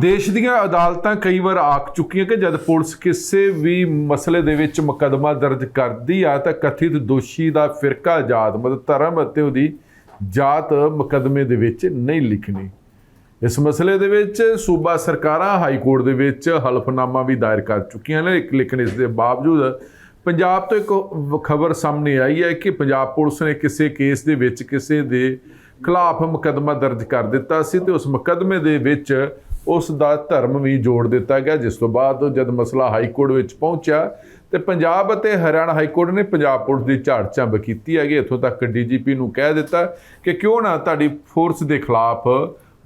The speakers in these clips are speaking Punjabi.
ਦੇਸ਼ ਦੀਆਂ ਅਦਾਲਤਾਂ ਕਈ ਵਾਰ ਆਖ ਚੁੱਕੀਆਂ ਕਿ ਜਦ ਪੁਲਿਸ ਕਿਸੇ ਵੀ ਮਸਲੇ ਦੇ ਵਿੱਚ ਮੁਕੱਦਮਾ ਦਰਜ ਕਰਦੀ ਆ ਤਾਂ ਕਥਿਤ ਦੋਸ਼ੀ ਦਾ ਫਿਰਕਾ, ਜਾਤ ਮਤਲਬ ਧਰਮ ਅਤੇ ਉਹਦੀ ਜਾਤ ਮੁਕੱਦਮੇ ਦੇ ਵਿੱਚ ਨਹੀਂ ਲਿਖਣੀ। ਇਸ ਮਸਲੇ ਦੇ ਵਿੱਚ ਸੂਬਾ ਸਰਕਾਰਾਂ, ਹਾਈ ਕੋਰਟ ਦੇ ਵਿੱਚ ਹਲਫਨਾਮਾ ਵੀ ਦਾਇਰ ਕਰ ਚੁੱਕੀਆਂ ਨੇ। ਲੇਕਿਨ ਇਸ ਦੇ ਬਾਵਜੂਦ ਪੰਜਾਬ ਤੋਂ ਇੱਕ ਖਬਰ ਸਾਹਮਣੇ ਆਈ ਹੈ ਕਿ ਪੰਜਾਬ ਪੁਲਿਸ ਨੇ ਕਿਸੇ ਕੇਸ ਦੇ ਵਿੱਚ ਕਿਸੇ ਦੇ ਖਿਲਾਫ ਮੁਕੱਦਮਾ ਦਰਜ ਕਰ ਦਿੱਤਾ ਸੀ ਤੇ ਉਸ ਮੁਕੱਦਮੇ ਦੇ ਵਿੱਚ ਉਸ ਦਾ ਧਰਮ ਵੀ ਜੋੜ ਦਿੱਤਾ ਗਿਆ, ਜਿਸ ਤੋਂ ਬਾਅਦ ਜਦ ਮਸਲਾ ਹਾਈ ਕੋਰਟ ਵਿੱਚ ਪਹੁੰਚਿਆ, ਤੇ ਪੰਜਾਬ ਅਤੇ ਹਰਿਆਣਾ ਹਾਈ ਕੋਰਟ ਨੇ ਪੰਜਾਬ ਪੁਲਿਸ ਦੀ ਝਾੜ ਝੰਬ ਕੀਤੀ ਹੈਗੀ। ਇੱਥੋਂ ਤੱਕ ਡੀਜੀਪੀ ਨੂੰ ਕਹਿ ਦਿੱਤਾ ਕਿ ਕਿਉਂ ਨਾ ਤੁਹਾਡੀ ਫੋਰਸ ਦੇ ਖਿਲਾਫ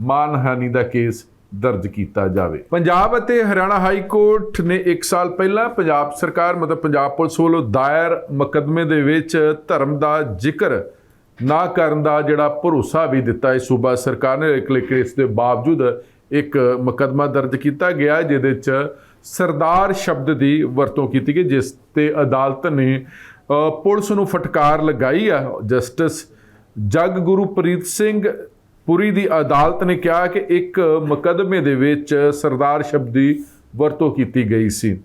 ਮਾਨਹਾਨੀ ਦਾ ਕੇਸ ਦਰਜ ਕੀਤਾ ਜਾਵੇ। ਪੰਜਾਬ ਅਤੇ ਹਰਿਆਣਾ ਹਾਈ ਕੋਰਟ ਨੇ 1 ਸਾਲ ਪਹਿਲਾਂ ਪੰਜਾਬ ਸਰਕਾਰ, ਮਤਲਬ ਪੰਜਾਬ ਪੁਲਿਸ ਵੱਲੋਂ ਦਾਇਰ ਮੁਕੱਦਮੇ ਦੇ ਵਿੱਚ ਧਰਮ ਦਾ ਜ਼ਿਕਰ ਨਾ ਕਰਨ ਦਾ ਜਿਹੜਾ ਭਰੋਸਾ ਵੀ ਦਿੱਤਾ ਹੈ। ਸੂਬਾ ਸਰਕਾਰ ਨੇ, ਲੇਕਿਨ ਇਸ ਦੇ ਬਾਵਜੂਦ ਇੱਕ ਮੁਕੱਦਮਾ ਦਰਜ ਕੀਤਾ ਗਿਆ ਜਿਹਦੇ ਵਿੱਚ ਸਰਦਾਰ ਸ਼ਬਦ ਦੀ ਵਰਤੋਂ ਕੀਤੀ ਗਈ, ਜਿਸ ਤੇ ਅਦਾਲਤ ਨੇ ਪੁਲਿਸ ਨੂੰ ਫਟਕਾਰ ਲਗਾਈ ਆ। ਜਸਟਿਸ ਜਗ ਗੁਰੂਪ੍ਰੀਤ ਸਿੰਘ ਪੁਰੀ ਦੀ ਅਦਾਲਤ ਨੇ ਕਿਹਾ ਕਿ ਇੱਕ ਮੁਕੱਦਮੇ ਦੇ ਵਿੱਚ ਸਰਦਾਰ ਸ਼ਬਦ ਦੀ ਵਰਤੋਂ ਕੀਤੀ ਗਈ ਸੀ।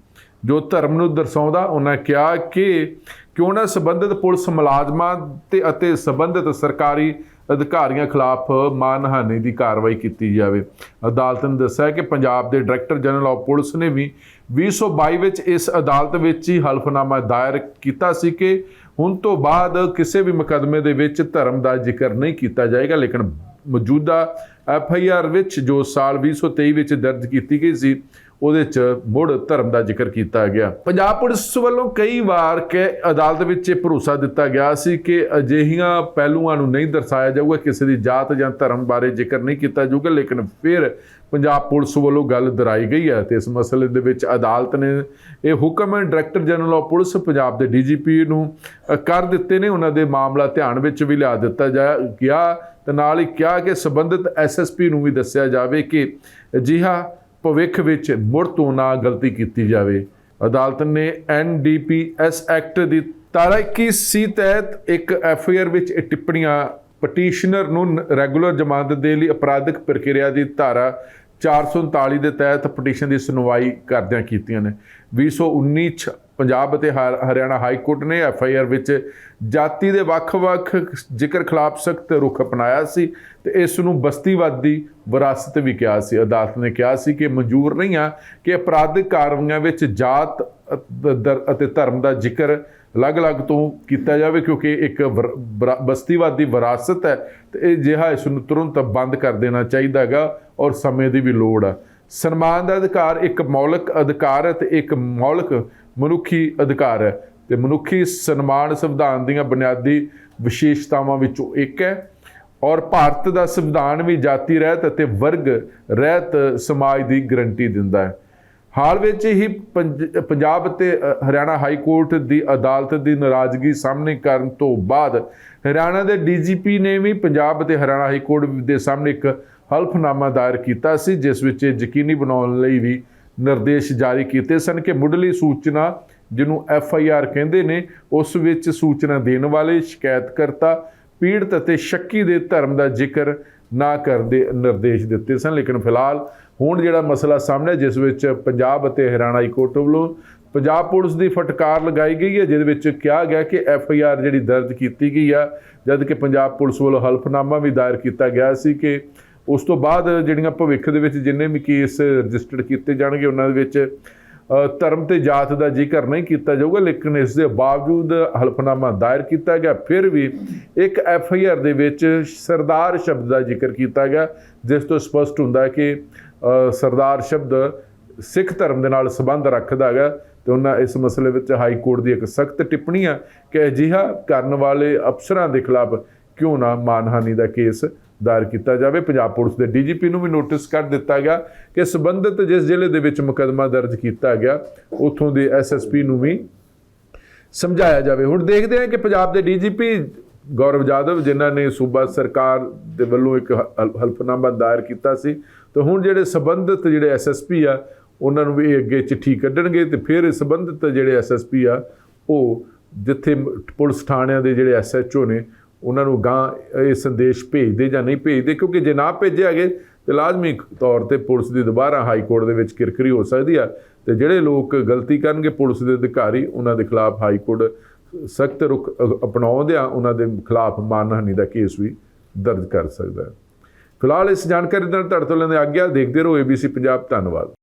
ਜੋ ਧਰਮ ਨੂੰ ਦਰਸਾਉਂਦਾ, ਉਹਨਾਂ ਕਿਹਾ ਕਿ ਕਿਉਂ ਨਾ ਸੰਬੰਧਿਤ ਪੁਲਿਸ ਮੁਲਾਜ਼ਮਾਂ ਤੇ ਅਤੇ ਸੰਬੰਧਿਤ ਸਰਕਾਰੀ ਅਧਿਕਾਰੀਆਂ ਖਿਲਾਫ ਮਾਨਹਾਨੀ ਦੀ ਕਾਰਵਾਈ ਕੀਤੀ ਜਾਵੇ। ਅਦਾਲਤ ਨੇ ਦੱਸਿਆ ਕਿ ਪੰਜਾਬ ਦੇ ਡਾਇਰੈਕਟਰ ਜਨਰਲ ਆਫ ਪੁਲਿਸ ਨੇ ਵੀ 2022 ਵਿੱਚ ਇਸ ਅਦਾਲਤ ਵਿੱਚ ਹੀ ਹਲਫਨਾਮਾ ਦਾਇਰ ਕੀਤਾ ਸੀ ਕਿ ਹੁਣ ਤੋਂ ਬਾਅਦ ਕਿਸੇ ਵੀ ਮੁਕੱਦਮੇ ਦੇ ਵਿੱਚ ਧਰਮ ਦਾ ਜ਼ਿਕਰ ਨਹੀਂ ਕੀਤਾ ਜਾਏਗਾ। ਲੇਕਿਨ ਮੌਜੂਦਾ ਐਫ ਆਈ ਆਰ ਵਿੱਚ ਜੋ ਸਾਲ 2023 ਵਿੱਚ ਦਰਜ ਕੀਤੀ ਗਈ ਸੀ ਉਹਦੇ ਚ ਮੁੜ ਧਰਮ ਦਾ ਜ਼ਿਕਰ ਕੀਤਾ ਗਿਆ। ਪੰਜਾਬ ਪੁਲਿਸ ਵੱਲੋਂ ਕਈ ਵਾਰ ਕਿ ਅਦਾਲਤ ਵਿੱਚ ਇਹ ਭਰੋਸਾ ਦਿੱਤਾ ਗਿਆ ਸੀ ਕਿ ਅਜਿਹੀਆਂ ਪਹਿਲੂਆਂ ਨੂੰ ਨਹੀਂ ਦਰਸਾਇਆ ਜਾਊਗਾ, ਕਿਸੇ ਦੀ ਜਾਤ ਜਾਂ ਧਰਮ ਬਾਰੇ ਜ਼ਿਕਰ ਨਹੀਂ ਕੀਤਾ ਜਾਊਗਾ, ਲੇਕਿਨ ਫਿਰ ਪੰਜਾਬ ਪੁਲਿਸ ਵੱਲੋਂ ਗੱਲ ਦਰਾਈ ਗਈ ਹੈ ਤੇ ਇਸ ਮਸਲੇ ਦੇ ਵਿੱਚ ਅਦਾਲਤ ਨੇ ਇਹ ਹੁਕਮ director general of police Punjab ਦੇ ਡੀਜੀਪੀ ਨੂੰ ਕਰ ਦਿੱਤੇ ਨੇ। ਉਹਨਾਂ ਦੇ ਮਾਮਲਾ ਧਿਆਨ ਵਿੱਚ ਵੀ ਲਿਆ ਦਿੱਤਾ ਜਾ ਗਿਆ ਤੇ ਨਾਲ ਹੀ ਕਿਹਾ ਕਿ ਸੰਬੰਧਿਤ ਐਸਐਸਪੀ ਨੂੰ ਵੀ ਦੱਸਿਆ ਜਾਵੇ ਕਿ ਅਜਿਹਾ ਭਵਿੱਖ ਵਿੱਚ ਮੁੜ ਤੋਂ ਨਾ ਗਲਤੀ ਕੀਤੀ ਜਾਵੇ। ਅਦਾਲਤ ਨੇ ਐਨਡੀਪੀਐਸ ਐਕਟ ਦੀ ਧਾਰਾ 21 ਸੀ ਤਹਿਤ ਇੱਕ ਐਫਆਈਆਰ ਵਿੱਚ ਇਹ ਟਿੱਪਣੀਆਂ ਪਟੀਸ਼ਨਰ ਨੂੰ ਰੈਗੂਲਰ ਜ਼ਮਾਨਤ ਦੇ ਲਈ ਅਪਰਾਧਿਕ ਪ੍ਰਕਿਰਿਆ ਦੀ ਧਾਰਾ 439 ਦੇ ਤਹਿਤ ਪਟੀਸ਼ਨ ਦੀ ਸੁਣਵਾਈ ਕਰਦਿਆਂ ਕੀਤੀਆਂ ਨੇ। 2019 ਚ ਪੰਜਾਬ ਅਤੇ ਹਰਿਆਣਾ ਹਾਈ ਕੋਰਟ ਨੇ ਐਫ ਆਈ ਆਰ ਵਿੱਚ ਜਾਤੀ ਦੇ ਵੱਖ-ਵੱਖ ਜ਼ਿਕਰ ਖਿਲਾਫ ਸਖਤ ਰੁਖ ਅਪਣਾਇਆ ਸੀ ਤੇ ਇਸ ਨੂੰ ਬਸਤੀਵਾਦੀ ਵਿਰਾਸਤ ਵੀ ਕਿਹਾ ਸੀ। ਅਦਾਲਤ ਨੇ ਕਿਹਾ ਸੀ ਕਿ ਮਨਜ਼ੂਰ ਨਹੀਂ ਆ ਕਿ ਅਪਰਾਧਿਕ ਕਾਰਵਾਈਆਂ ਵਿੱਚ ਜਾਤ ਅਤੇ ਧਰਮ ਦਾ ਜ਼ਿਕਰ ਅਲੱਗ-ਅਲੱਗ ਤੋਂ ਕੀਤਾ ਜਾਵੇ ਕਿਉਂਕਿ ਇੱਕ ਵਰ- ਬਸਤੀਵਾਦੀ ਵਿਰਾਸਤ ਹੈ ਤੇ ਇਹ ਜਿਹਾ ਇਸ ਨੂੰ ਤੁਰੰਤ ਬੰਦ ਕਰ ਦੇਣਾ ਚਾਹੀਦਾ ਹੈਗਾ ਔਰ ਸਮੇਂ ਦੀ ਵੀ ਲੋੜ ਹੈ ਸਨਮਾਨ ਦਾ ਅਧਿਕਾਰ ਇੱਕ ਮੌਲਿਕ ਅਧਿਕਾਰ ਹੈ ਤੇ ਇੱਕ ਮੌਲਿਕ ਮਨੁੱਖੀ ਅਧਿਕਾਰ ਹੈ ਤੇ ਮਨੁੱਖੀ ਸਨਮਾਨ ਸੰਵਿਧਾਨ ਦੀਆਂ ਬੁਨਿਆਦੀ ਵਿਸ਼ੇਸ਼ਤਾਵਾਂ ਵਿੱਚੋਂ ਇੱਕ ਹੈ ਔਰ ਭਾਰਤ ਦਾ ਸੰਵਿਧਾਨ ਵੀ ਜਾਤੀ, ਰਹਿਤ ਅਤੇ ਵਰਗ, ਰਹਿਤ ਸਮਾਜ ਦੀ ਗਰੰਟੀ ਦਿੰਦਾ ਹੈ। ਹਾਲ ਵਿੱਚ ਹੀ ਪੰਜਾਬ ਅਤੇ ਹਰਿਆਣਾ ਹਾਈ ਕੋਰਟ ਦੀ ਅਦਾਲਤ ਦੀ ਨਾਰਾਜ਼ਗੀ ਸਾਹਮਣੇ ਕਰਨ ਤੋਂ ਬਾਅਦ ਹਰਿਆਣਾ ਦੇ ਡੀਜੀਪੀ ਨੇ ਵੀ ਪੰਜਾਬ ਅਤੇ ਹਰਿਆਣਾ ਹਾਈ ਕੋਰਟ ਦੇ ਸਾਹਮਣੇ ਇੱਕ ਹਲਫਨਾਮਾ ਦਾਇਰ ਕੀਤਾ ਸੀ, ਜਿਸ ਵਿੱਚ ਇਹ ਯਕੀਨੀ ਬਣਾਉਣ ਲਈ ਵੀ ਨਿਰਦੇਸ਼ ਜਾਰੀ ਕੀਤੇ ਸਨ ਕਿ ਮੁੱਢਲੀ ਸੂਚਨਾ, ਜਿਹਨੂੰ ਐਫ ਆਈ ਆਰ ਕਹਿੰਦੇ ਨੇ, ਉਸ ਵਿੱਚ ਸੂਚਨਾ ਦੇਣ ਵਾਲੇ, ਸ਼ਿਕਾਇਤਕਰਤਾ, ਪੀੜਤ ਅਤੇ ਸ਼ੱਕੀ ਦੇ ਧਰਮ ਦਾ ਜ਼ਿਕਰ ਨਾ ਕਰਦੇ ਨਿਰਦੇਸ਼ ਦਿੱਤੇ ਸਨ। ਲੇਕਿਨ ਫਿਲਹਾਲ ਹੁਣ ਜਿਹੜਾ ਮਸਲਾ ਸਾਹਮਣੇ, ਜਿਸ ਵਿੱਚ ਪੰਜਾਬ ਅਤੇ ਹਰਿਆਣਾ ਹਾਈ ਕੋਰਟ ਵੱਲੋਂ ਪੰਜਾਬ ਪੁਲਿਸ ਦੀ ਫਟਕਾਰ ਲਗਾਈ ਗਈ ਹੈ, ਜਿਹਦੇ ਵਿੱਚ ਕਿਹਾ ਗਿਆ ਕਿ ਐਫ ਆਈ ਆਰ ਜਿਹੜੀ ਦਰਜ ਕੀਤੀ ਗਈ ਆ ਜਦ ਕਿ ਪੰਜਾਬ ਪੁਲਿਸ ਵੱਲੋਂ ਹਲਫਨਾਮਾ ਵੀ ਦਾਇਰ ਕੀਤਾ ਗਿਆ ਸੀ ਕਿ ਉਸ ਤੋਂ ਬਾਅਦ ਜਿਹੜੀਆਂ ਭਵਿੱਖ ਦੇ ਵਿੱਚ ਜਿੰਨੇ ਵੀ ਕੇਸ ਰਜਿਸਟਰਡ ਕੀਤੇ ਜਾਣਗੇ, ਉਹਨਾਂ ਦੇ ਵਿੱਚ ਧਰਮ ਤੇ ਜਾਤ ਦਾ ਜ਼ਿਕਰ ਨਹੀਂ ਕੀਤਾ ਜਾਊਗਾ, ਲੇਕਿਨ ਇਸ ਦੇ ਬਾਵਜੂਦ ਹਲਫਨਾਮਾ ਦਾਇਰ ਕੀਤਾ ਗਿਆ, ਫਿਰ ਵੀ ਇੱਕ ਐਫ ਆਈ ਆਰ ਦੇ ਵਿੱਚ ਸਰਦਾਰ ਸ਼ਬਦ ਦਾ ਜ਼ਿਕਰ ਕੀਤਾ ਗਿਆ, ਜਿਸ ਤੋਂ ਸਪਸ਼ਟ ਹੁੰਦਾ ਹੈ ਕਿ ਸਰਦਾਰ ਸ਼ਬਦ ਸਿੱਖ ਧਰਮ ਦੇ ਨਾਲ ਸੰਬੰਧ ਰੱਖਦਾ ਹੈਗਾ, ਤੇ ਉਹਨਾਂ ਇਸ ਮਸਲੇ ਵਿੱਚ ਹਾਈ ਕੋਰਟ ਦੀ ਇੱਕ ਸਖਤ ਟਿੱਪਣੀ ਆ ਕਿ ਅਜਿਹਾ ਕਰਨ ਵਾਲੇ ਅਫਸਰਾਂ ਦੇ ਖਿਲਾਫ ਕਿਉਂ ਨਾ ਮਾਨਹਾਨੀ ਦਾ ਕੇਸ ਦਾਇਰ ਕੀਤਾ ਜਾਵੇ। ਪੰਜਾਬ ਪੁਲਿਸ ਦੇ ਡੀਜੀਪੀ ਨੂੰ ਵੀ ਨੋਟਿਸ ਕਰ ਦਿੱਤਾ ਗਿਆ ਕਿ ਸੰਬੰਧਿਤ ਜਿਸ ਜ਼ਿਲ੍ਹੇ ਦੇ ਵਿੱਚ ਮੁਕੱਦਮਾ ਦਰਜ ਕੀਤਾ ਗਿਆ, ਉਥੋਂ ਦੇ ਐਸਐਸਪੀ ਨੂੰ ਵੀ ਸਮਝਾਇਆ ਜਾਵੇ। ਹੁਣ ਦੇਖਦੇ ਹਾਂ ਕਿ ਪੰਜਾਬ ਦੇ ਡੀਜੀਪੀ ਗੌਰਵ ਜਾਦਵ ਜਿਨ੍ਹਾਂ ਨੇ ਸੂਬਾ ਸਰਕਾਰ ਦੇ ਵੱਲੋਂ ਇੱਕ ਹਲ- ਹਲਫਨਾਮਾ ਦਾਇਰ ਕੀਤਾ ਸੀ, ਤੇ ਹੁਣ ਜਿਹੜੇ ਸੰਬੰਧਿਤ ਜਿਹੜੇ ਐਸਐਸਪੀ ਆ, ਉਹਨਾਂ ਨੂੰ ਵੀ ਇਹ ਅੱਗੇ ਚਿੱਠੀ ਕੱਢਣਗੇ ਤੇ ਫਿਰ ਇਹ ਸੰਬੰਧਿਤ ਜਿਹੜੇ ਐਸਐਸਪੀ ਆ, ਉਹ ਜਿੱਥੇ ਪੁਲਿਸ ਥਾਣਿਆਂ ਦੇ ਜਿਹੜੇ ਐਸਐਚਓ ਨੇ ਉਹਨਾਂ ਨੂੰ ਗਾਂ, ਇਹ ਸੰਦੇਸ਼ ਭੇਜਦੇ ਜਾਂ ਨਹੀਂ ਭੇਜਦੇ, ਕਿਉਂਕਿ ਜੇ ਨਾ ਭੇਜਿਆ ਗਏ ਤੇ ਲਾਜ਼ਮੀ ਤੌਰ ਤੇ ਪੁਲਿਸ ਦੀ ਦੁਬਾਰਾ ਹਾਈ ਕੋਰਟ ਦੇ ਵਿੱਚ ਕਿਰਕਰੀ ਹੋ ਸਕਦੀ ਆ। ਤੇ ਜਿਹੜੇ ਲੋਕ ਗਲਤੀ ਕਰਨਗੇ, ਪੁਲਿਸ ਦੇ ਅਧਿਕਾਰੀ ਉਹਨਾਂ ਦੇ ਖਿਲਾਫ ਹਾਈ ਕੋਰਟ ਸਖਤ ਰੁਖ ਅ- ਅਪਣਾਉਂਦੇ ਆ, ਉਹਨਾਂ ਦੇ ਖਿਲਾਫ ਮਾਨਹਾਨੀ ਦਾ ਕੇਸ ਵੀ ਦਰਜ ਕਰ ਸਕਦਾ ਹੈ। ਫਿਲਹਾਲ ਇਸ ਜਾਣਕਾਰੀ ਨਾਲ ਤੁਹਾਡੇ ਤੋਂ ਲੈਂਦੇ ਆਗਿਆ ਦੇਖਦੇ ਰਹੋ ABC ਪੰਜਾਬ, ਧੰਨਵਾਦ।